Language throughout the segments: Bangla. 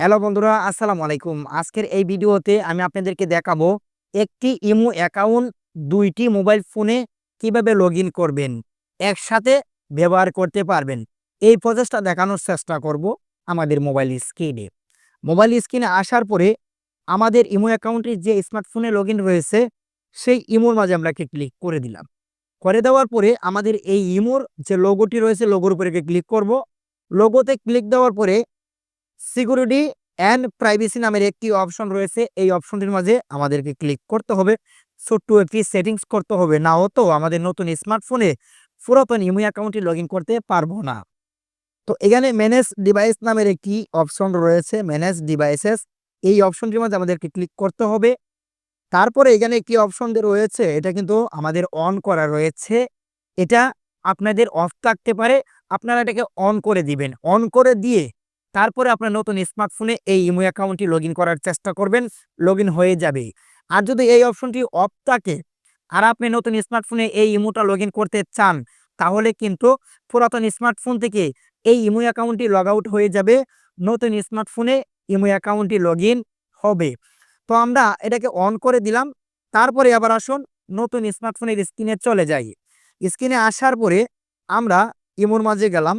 হ্যালো বন্ধুরা, আসসালামু আলাইকুম। আজকের এই ভিডিওতে আমি আপনাদেরকে দেখাবো একটি ইমো অ্যাকাউন্ট, দুইটি মোবাইল ফোনে কীভাবে লগ করবেন, একসাথে ব্যবহার করতে পারবেন। এই প্রসেসটা দেখানোর চেষ্টা করব আমাদের মোবাইল স্ক্রিনে। মোবাইল স্ক্রিনে আসার পরে আমাদের ইমো অ্যাকাউন্টের যে স্মার্টফোনে লগ রয়েছে, সেই ইমোর মাঝে আমরা ক্লিক করে দিলাম। করে দেওয়ার পরে আমাদের এই ইমোর যে লোগোটি রয়েছে লোগোর উপরে ক্লিক করব। লোগোতে ক্লিক দেওয়ার পরে সিকিউরিটি অ্যান্ড প্রাইভেসি নামের একটি অপশন রয়েছে। এই অপশনটির মাঝে আমাদেরকে ক্লিক করতে হবে। ছোট্ট একটি সেটিংস করতে হবে। না হতো আমাদের নতুন স্মার্টফোনে পুরাতন ইমো অ্যাকাউন্টে লগ করতে পারব না। তো এখানে ম্যানেজ ডিভাইস নামের একটি অপশন রয়েছে। ম্যানেজ ডিভাইসেস এই অপশনটির মধ্যে আমাদেরকে ক্লিক করতে হবে। তারপরে এখানে একটি অপশন রয়েছে, এটা কিন্তু আমাদের অন করা রয়েছে। এটা আপনাদের অফ থাকতে পারে। আপনারা এটাকে অন করে দিবেন। অন করে দিয়ে তারপরে আপনার নতুন স্মার্টফোনে এই ইমো অ্যাকাউন্টটি লগ করার চেষ্টা করবেন লগ হয়ে যাবে। আর যদি এই অপশনটি অফ থাকে, আর আপনি নতুন স্মার্টফোনে এই ইমোটা লগ করতে চান, তাহলে কিন্তু পুরাতন স্মার্টফোন থেকে এই ইমো অ্যাকাউন্টটি লগ আউট হয়ে যাবে, নতুন স্মার্টফোনে ইমো অ্যাকাউন্টটি লগ হবে। তো আমরা এটাকে অন করে দিলাম, তারপরে আবার আসুন, নতুন স্মার্টফোনের স্ক্রিনে চলে যাই। স্ক্রিনে আসার পরে আমরা ইমোর মাঝে গেলাম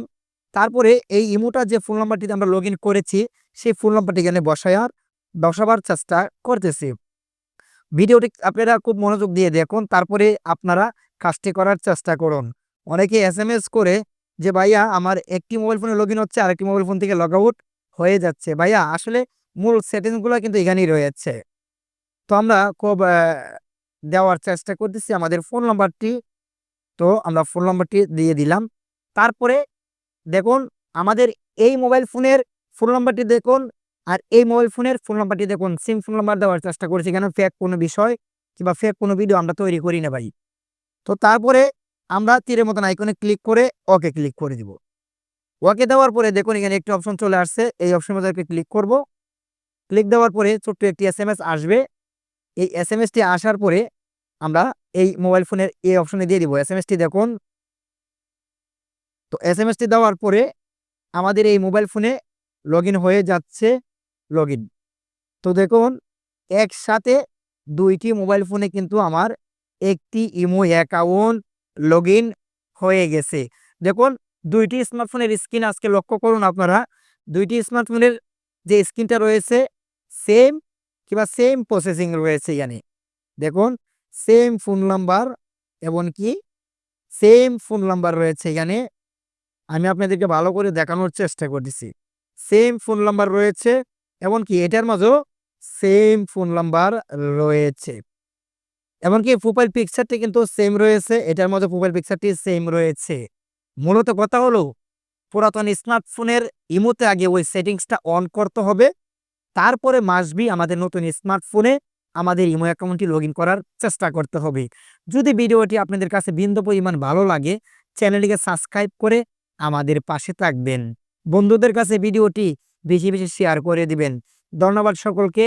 তারপরে এই ইমোটা যে ফোন নাম্বারটিতে আমরা লগ করেছি, সেই ফোন নাম্বারটি এখানে বসায়ার, বসাবার চেষ্টা করতেছি। ভিডিওটি আপনারা খুব মনোযোগ দিয়ে দেখুন, তারপরে আপনারা কাজটি করার চেষ্টা করুন। অনেকে এস করে যে, ভাইয়া, আমার একটি মোবাইল ফোনে লগ হচ্ছে, আরেকটি মোবাইল ফোন থেকে লগ আউট হয়ে যাচ্ছে। ভাইয়া, আসলে মূল সেটিংসগুলো কিন্তু এখানেই রয়েছে। তো আমরা খুব দেওয়ার চেষ্টা করতেছি আমাদের ফোন নাম্বারটি তো আমরা ফোন নাম্বারটি দিয়ে দিলাম। তারপরে দেখুন, আমাদের এই মোবাইল ফোনের ফোন নাম্বারটি দেখুন, আর এই মোবাইল ফোনের ফোন নাম্বারটি দেখুন। সিম ফোন নাম্বার দেওয়ার চেষ্টা করেছি, কেন ফেক কোনো বিষয় কিংবা ফেক কোনো ভিডিও আমরা তৈরি করি না ভাই। তো তারপরে আমরা তীরের মতন আইকনে ক্লিক করে ওকে ক্লিক করে দিব। ওকে দেওয়ার পরে দেখুন, এখানে একটি অপশন চলে আসছে, এই অপশনের মধ্যে ক্লিক করব। ক্লিক দেওয়ার পরে ছোট্ট একটি এস আসবে। এই এস আসার পরে আমরা এই মোবাইল ফোনের এই অপশনে দিয়ে দিব। এস দেখুন তো এস এম এসটি দেওয়ার পরে আমাদের এই মোবাইল ফোনে লগ হয়ে যাচ্ছে লগ তো দেখুন, একসাথে দুইটি মোবাইল ফোনে কিন্তু আমার একটি ইমো অ্যাকাউন্ট লগ হয়ে গেছে। দেখুন, দুইটি স্মার্টফোনের স্ক্রিন আজকে লক্ষ্য করুন আপনারা। দুইটি স্মার্টফোনের যে স্ক্রিনটা রয়েছে সেম কিংবা সেম প্রসেসিং রয়েছে এখানে। দেখুন সেম ফোন নাম্বার এমনকি সেম ফোন নাম্বার রয়েছে এখানে। আমি আপনাদেরকে ভালো করে দেখানোর চেষ্টা করতেছি। সেম ফোন নাম্বার রয়েছে, এমনকি এটার মাঝেও সেম ফোন নাম্বার রয়েছে। এমনকি প্রোফাইল পিকচারটি কিন্তু সেম রয়েছে, এটার মধ্যে প্রোফাইল পিকচারটি সেম রয়েছে। মূলত কথা হলো, পুরাতন স্মার্টফোনের ইমোতে আগে ওই সেটিংসটা অন করতে হবে, তারপরে মাসবি আমাদের নতুন স্মার্টফোনে আমাদের ইমো অ্যাকাউন্টটি লগ করার চেষ্টা করতে হবে। যদি ভিডিওটি আপনাদের কাছে বিন্দু পরিমাণ ভালো লাগে চ্যানেলটিকে সাবস্ক্রাইব করে আমাদের পাশে থাকবেন। বন্ধুদের কাছে ভিডিওটি বেশি বেশি শেয়ার করে দিবেন। ধন্যবাদ সকলকে।